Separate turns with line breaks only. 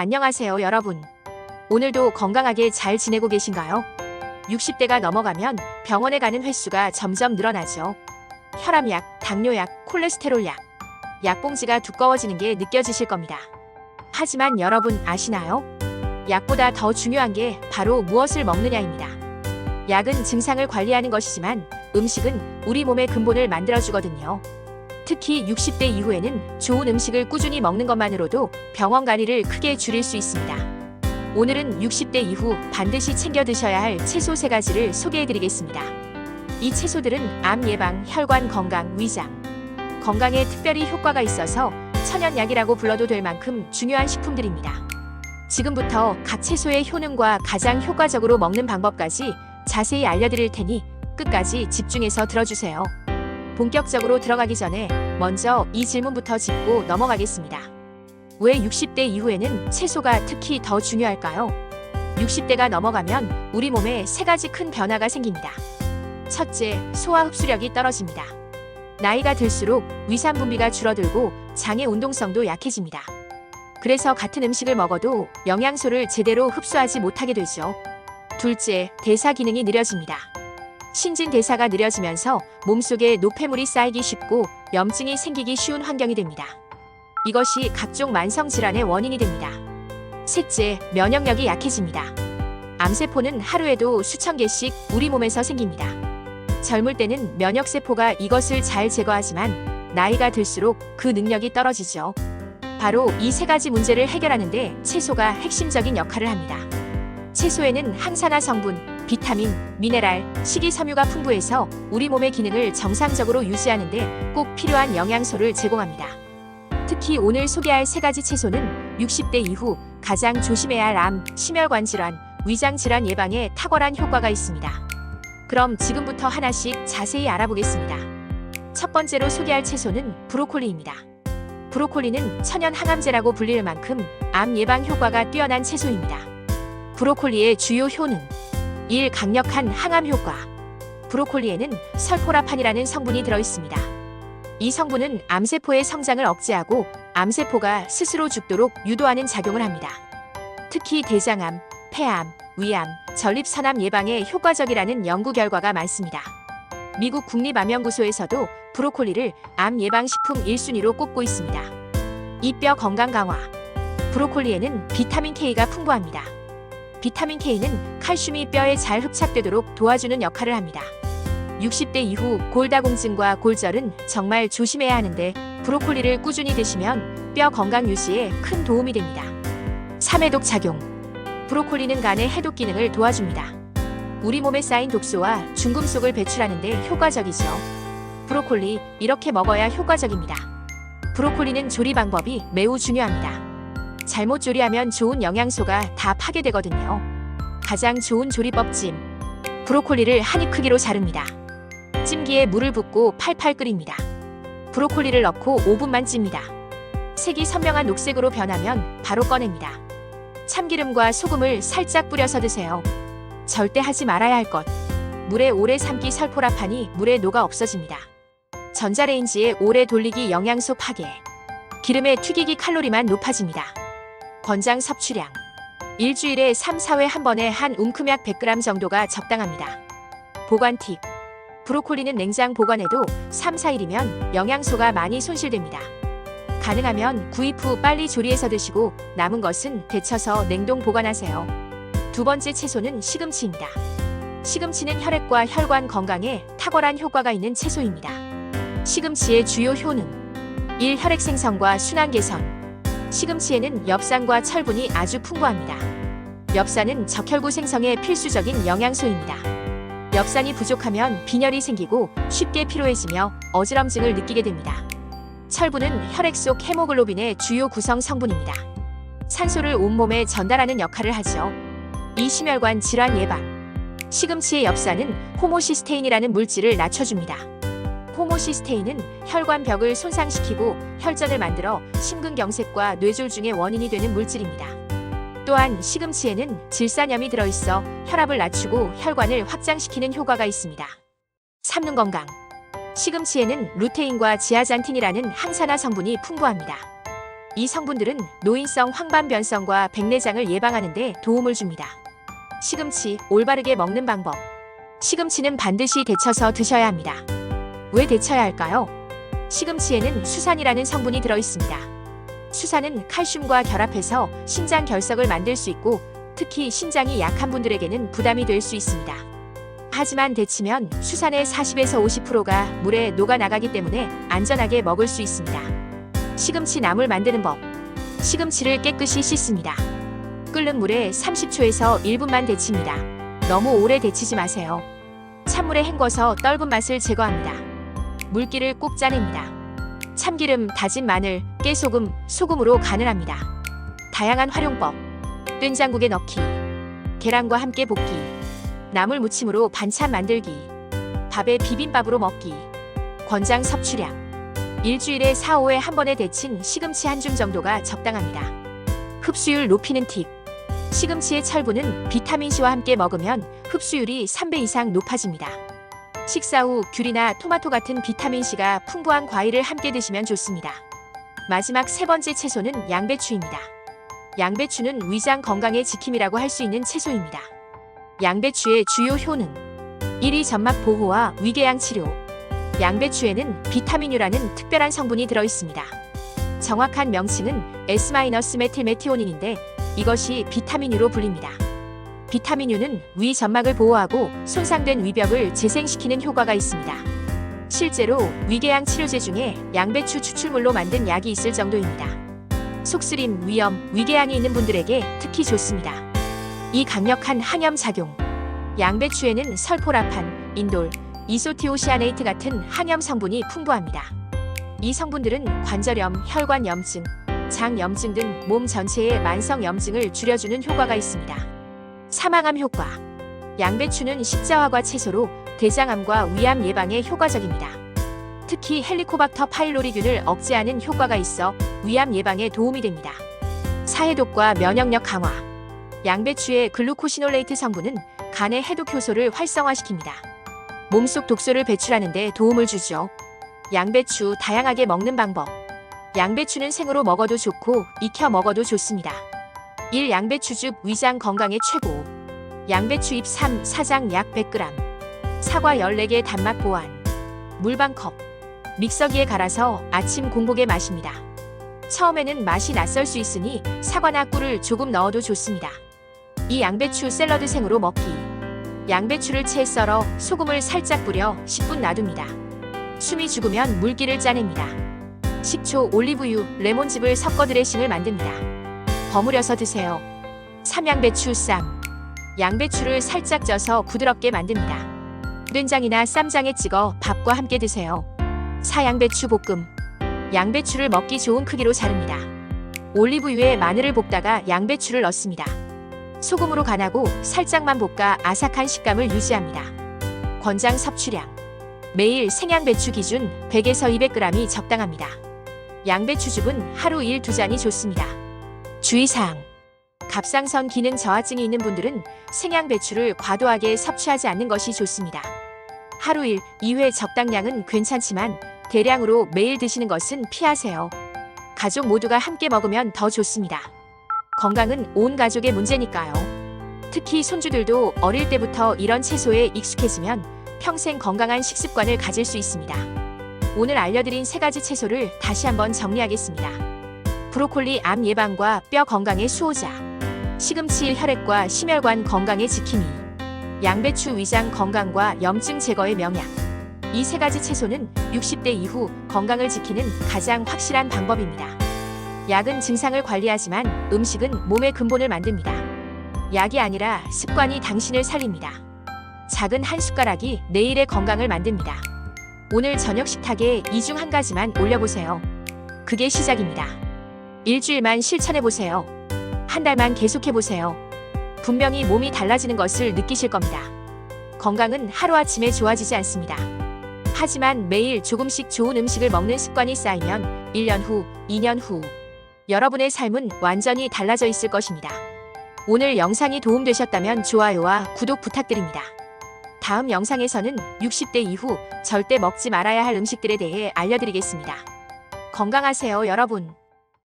안녕하세요, 여러분. 오늘도 건강하게 잘 지내고 계신가요? 60대가 넘어가면 병원에 가는 횟수가 점점 늘어나죠. 혈압약, 당뇨약, 콜레스테롤약. 약봉지가 두꺼워지는 게 느껴지실 겁니다. 하지만 여러분 아시나요? 약보다 더 중요한 게 바로 무엇을 먹느냐입니다. 약은 증상을 관리하는 것이지만 음식은 우리 몸의 근본을 만들어주거든요. 특히 60대 이후에는 좋은 음식을 꾸준히 먹는 것만으로도 병원 가리를 크게 줄일 수 있습니다. 오늘은 60대 이후 반드시 챙겨 드셔야 할 채소 세 가지를 소개해 드리겠습니다. 이 채소들은 암 예방, 혈관 건강, 위장, 건강에 특별히 효과가 있어서 천연약이라고 불러도 될 만큼 중요한 식품들입니다. 지금부터 각 채소의 효능과 가장 효과적으로 먹는 방법까지 자세히 알려드릴 테니 끝까지 집중해서 들어주세요. 본격적으로 들어가기 전에 먼저 이 질문부터 짚고 넘어가겠습니다. 왜 60대 이후에는 채소가 특히 더 중요할까요? 60대가 넘어가면 우리 몸에 세 가지 큰 변화가 생깁니다. 첫째, 소화 흡수력이 떨어집니다. 나이가 들수록 위산 분비가 줄어들고 장의 운동성도 약해집니다. 그래서 같은 음식을 먹어도 영양소를 제대로 흡수하지 못하게 되죠. 둘째, 대사 기능이 느려집니다. 신진 대사가 느려지면서 몸속에 노폐물이 쌓이기 쉽고 염증이 생기기 쉬운 환경이 됩니다. 이것이 각종 만성 질환의 원인이 됩니다. 셋째, 면역력이 약해집니다. 암세포는 하루에도 수천 개씩 우리 몸에서 생깁니다. 젊을 때는 면역세포가 이것을 잘 제거하지만 나이가 들수록 그 능력이 떨어지죠. 바로 이 세 가지 문제를 해결하는데 채소가 핵심적인 역할을 합니다. 채소에는 항산화 성분, 비타민, 미네랄, 식이섬유가 풍부해서 우리 몸의 기능을 정상적으로 유지하는 데 꼭 필요한 영양소를 제공합니다. 특히 오늘 소개할 세 가지 채소는 60대 이후 가장 조심해야 할 암, 심혈관 질환, 위장 질환 예방에 탁월한 효과가 있습니다. 그럼 지금부터 하나씩 자세히 알아보겠습니다. 첫 번째로 소개할 채소는 브로콜리입니다. 브로콜리는 천연 항암제라고 불릴 만큼 암 예방 효과가 뛰어난 채소입니다. 브로콜리의 주요 효능 1. 강력한 항암 효과 브로콜리에는 설포라판이라는 성분이 들어 있습니다. 이 성분은 암세포의 성장을 억제하고 암세포가 스스로 죽도록 유도하는 작용을 합니다. 특히 대장암, 폐암, 위암, 전립선암 예방에 효과적이라는 연구 결과가 많습니다. 미국 국립암연구소에서도 브로콜리를 암 예방식품 1순위로 꼽고 있습니다. 이 뼈 건강 강화 브로콜리에는 비타민 K가 풍부합니다. 비타민 K는 칼슘이 뼈에 잘 흡착되도록 도와주는 역할을 합니다. 60대 이후 골다공증과 골절은 정말 조심해야 하는데 브로콜리를 꾸준히 드시면 뼈 건강 유지에 큰 도움이 됩니다. 3해독 작용 브로콜리는 간의 해독 기능을 도와줍니다. 우리 몸에 쌓인 독소와 중금속을 배출하는 데 효과적이죠. 브로콜리 이렇게 먹어야 효과적입니다. 브로콜리는 조리 방법이 매우 중요합니다. 잘못 조리하면 좋은 영양소가 다 파괴되거든요. 가장 좋은 조리법 찜. 브로콜리를 한 입 크기로 자릅니다. 찜기에 물을 붓고 팔팔 끓입니다. 브로콜리를 넣고 5분만 찝니다. 색이 선명한 녹색으로 변하면 바로 꺼냅니다. 참기름과 소금을 살짝 뿌려서 드세요. 절대 하지 말아야 할 것. 물에 오래 삶기 설포라판이 물에 녹아 없어집니다. 전자레인지에 오래 돌리기 영양소 파괴. 기름에 튀기기 칼로리만 높아집니다. 권장 섭취량. 일주일에 3, 4회 한 번에 한 움큼약 100g 정도가 적당합니다. 보관 팁. 브로콜리는 냉장 보관해도 3, 4일이면 영양소가 많이 손실됩니다. 가능하면 구입 후 빨리 조리해서 드시고 남은 것은 데쳐서 냉동 보관하세요. 두 번째 채소는 시금치입니다. 시금치는 혈액과 혈관 건강에 탁월한 효과가 있는 채소입니다. 시금치의 주요 효능 1. 혈액 생성과 순환 개선 시금치에는 엽산과 철분이 아주 풍부합니다. 엽산은 적혈구 생성에 필수적인 영양소입니다. 엽산이 부족하면 빈혈이 생기고 쉽게 피로해지며 어지럼증을 느끼게 됩니다. 철분은 혈액 속 헤모글로빈의 주요 구성 성분입니다. 산소를 온몸에 전달하는 역할을 하죠. 이 심혈관 질환 예방. 시금치의 엽산은 호모시스테인이라는 물질을 낮춰줍니다. 호모시스테인은 혈관 벽을 손상시키고 혈전을 만들어 심근경색과 뇌졸 중의 원인이 되는 물질입니다. 또한 시금치에는 질산염이 들어있어 혈압을 낮추고 혈관을 확장시키는 효과가 있습니다. 삼눈 건강. 시금치에는 루테인과 지아잔틴이라는 항산화 성분이 풍부합니다. 이 성분들은 노인성 황반변성과 백내장을 예방하는 데 도움을 줍니다. 시금치 올바르게 먹는 방법. 시금치는 반드시 데쳐서 드셔야 합니다. 왜 데쳐야 할까요? 시금치에는 수산이라는 성분이 들어 있습니다. 수산은 칼슘과 결합해서 신장 결석을 만들 수 있고 특히 신장이 약한 분들에게는 부담이 될 수 있습니다. 하지만 데치면 수산의 40에서 50%가 물에 녹아나가기 때문에 안전하게 먹을 수 있습니다. 시금치 나물 만드는 법. 시금치를 깨끗이 씻습니다. 끓는 물에 30초에서 1분만 데칩니다. 너무 오래 데치지 마세요. 찬물에 헹궈서 떫은 맛을 제거합니다. 물기를 꼭 짜냅니다. 참기름, 다진 마늘, 깨소금, 소금으로 간을 합니다. 다양한 활용법. 된장국에 넣기. 계란과 함께 볶기. 나물 무침으로 반찬 만들기. 밥에 비빔밥으로 먹기. 권장 섭취량. 일주일에 4, 5회 한 번에 데친 시금치 한 줌 정도가 적당합니다. 흡수율 높이는 팁. 시금치의 철분은 비타민C와 함께 먹으면 흡수율이 3배 이상 높아집니다. 식사 후 귤이나 토마토 같은 비타민C가 풍부한 과일을 함께 드시면 좋습니다. 마지막 세 번째 채소는 양배추입니다. 양배추는 위장 건강의 지킴이라고 할 수 있는 채소입니다. 양배추의 주요 효능 1위 점막 보호와 위궤양 치료 양배추에는 비타민유라는 특별한 성분이 들어 있습니다. 정확한 명칭은 S-메틸메티오닌인데 이것이 비타민유로 불립니다. 비타민유는 위 점막을 보호하고 손상된 위벽을 재생시키는 효과가 있습니다. 실제로 위궤양 치료제 중에 양배추 추출물로 만든 약이 있을 정도입니다. 속쓰림, 위염, 위궤양이 있는 분들에게 특히 좋습니다. 이 강력한 항염 작용. 양배추에는 설포라판, 인돌, 이소티오시아네이트 같은 항염 성분이 풍부합니다. 이 성분들은 관절염, 혈관 염증, 장 염증 등 몸 전체의 만성 염증을 줄여주는 효과가 있습니다. 사망암 효과. 양배추는 십자화과 채소로 대장암과 위암 예방에 효과적입니다. 특히 헬리코박터 파일로리균을 억제하는 효과가 있어 위암 예방에 도움이 됩니다. 사해독과 면역력 강화. 양배추의 글루코시놀레이트 성분은 간의 해독 효소를 활성화시킵니다. 몸속 독소를 배출하는 데 도움을 주죠. 양배추 다양하게 먹는 방법. 양배추는 생으로 먹어도 좋고 익혀 먹어도 좋습니다. 1. 양배추즙 위장 건강에 최고. 양배추 잎 3, 사장 약 100g. 사과 14개 단맛 보완. 물 반 컵. 믹서기에 갈아서 아침 공복에 마십니다. 처음에는 맛이 낯설 수 있으니 사과나 꿀을 조금 넣어도 좋습니다. 이 양배추 샐러드 생으로 먹기. 양배추를 채 썰어 소금을 살짝 뿌려 10분 놔둡니다. 숨이 죽으면 물기를 짜냅니다. 식초, 올리브유, 레몬즙을 섞어 드레싱을 만듭니다. 버무려서 드세요. 삼양배추 쌈. 양배추를 살짝 쪄서 부드럽게 만듭니다. 된장이나 쌈장에 찍어 밥과 함께 드세요. 사양배추 볶음. 양배추를 먹기 좋은 크기로 자릅니다. 올리브유에 마늘을 볶다가 양배추를 넣습니다. 소금으로 간하고 살짝만 볶아 아삭한 식감을 유지합니다. 권장 섭취량. 매일 생양배추 기준 100에서 200g이 적당합니다. 양배추즙은 하루 1, 2잔이 좋습니다. 주의사항. 갑상선 기능 저하증이 있는 분들은 생양배추를 과도하게 섭취하지 않는 것이 좋습니다. 하루 1, 2회 적당량은 괜찮지만 대량으로 매일 드시는 것은 피하세요. 가족 모두가 함께 먹으면 더 좋습니다. 건강은 온 가족의 문제니까요. 특히 손주들도 어릴 때부터 이런 채소에 익숙해지면 평생 건강한 식습관을 가질 수 있습니다. 오늘 알려드린 세 가지 채소를 다시 한번 정리하겠습니다. 브로콜리 암 예방과 뼈 건강의 수호자. 시금치 혈액과 심혈관 건강의 지킴이. 양배추 위장 건강과 염증 제거의 명약. 이 세 가지 채소는 60대 이후 건강을 지키는 가장 확실한 방법입니다. 약은 증상을 관리하지만 음식은 몸의 근본을 만듭니다. 약이 아니라 습관이 당신을 살립니다. 작은 한 숟가락이 내일의 건강을 만듭니다. 오늘 저녁 식탁에 이 중 한 가지만 올려보세요. 그게 시작입니다. 일주일만 실천해보세요. 한 달만 계속해보세요. 분명히 몸이 달라지는 것을 느끼실 겁니다. 건강은 하루아침에 좋아지지 않습니다. 하지만 매일 조금씩 좋은 음식을 먹는 습관이 쌓이면 1년 후, 2년 후, 여러분의 삶은 완전히 달라져 있을 것입니다. 오늘 영상이 도움되셨다면 좋아요와 구독 부탁드립니다. 다음 영상에서는 60대 이후 절대 먹지 말아야 할 음식들에 대해 알려드리겠습니다. 건강하세요, 여러분.